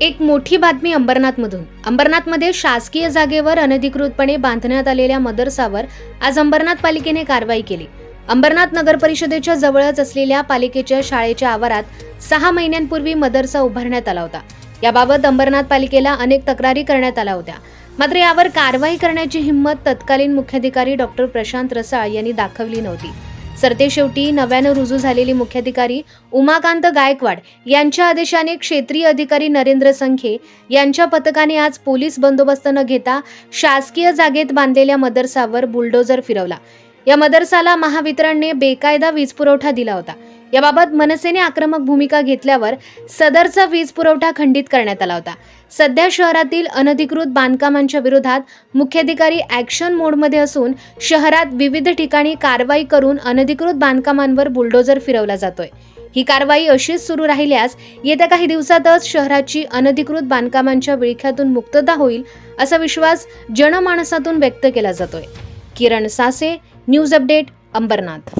एक मोठी बातमी अंबरनाथमधून. अंबरनाथमध्ये शासकीय जागेवर अनधिकृतपणे बांधण्यात आलेल्या मदरसावर आज अंबरनाथ पालिकेने कारवाई केली. अंबरनाथ नगर परिषदेच्या जवळच असलेल्या पालिकेच्या शाळेच्या आवारात सहा महिन्यांपूर्वी मदरसा उभारण्यात आला होता. याबाबत अंबरनाथ पालिकेला अनेक तक्रारी करण्यात आल्या होत्या. मात्र यावर कारवाई करण्याची हिंमत तत्कालीन मुख्याधिकारी डॉक्टर प्रशांत रसाळ यांनी दाखवली नव्हती. सरतेशेवटी नव्यानं रुजू झालेली मुख्याधिकारी उमाकांत गायकवाड यांच्या आदेशाने क्षेत्रीय अधिकारी नरेंद्र संखे यांच्या पथकाने आज पोलीस बंदोबस्त न घेता शासकीय जागेत बांधलेल्या मदरसावर बुलडोजर फिरवला. या मदरसाला महावितरणने बेकायदा वीज पुरवठा दिला होता. याबाबत मनसेने आक्रमक भूमिका घेतल्यावर सदरचा वीज पुरवठा खंडित करण्यात आला होता. सध्या शहरातील अनधिकृत बांधकामांच्या विरोधात मुख्याधिकारी ॲक्शन मोडमध्ये असून शहरात विविध ठिकाणी कारवाई करून अनधिकृत बांधकामांवर बुलडोजर फिरवला जातोय. ही कारवाई अशीच सुरू राहिल्यास येत्या काही दिवसातच शहराची अनधिकृत बांधकामांच्या विळख्यातून मुक्तता होईल असा विश्वास जनमानसातून व्यक्त केला जातोय. Kiran Sase news update Ambernath.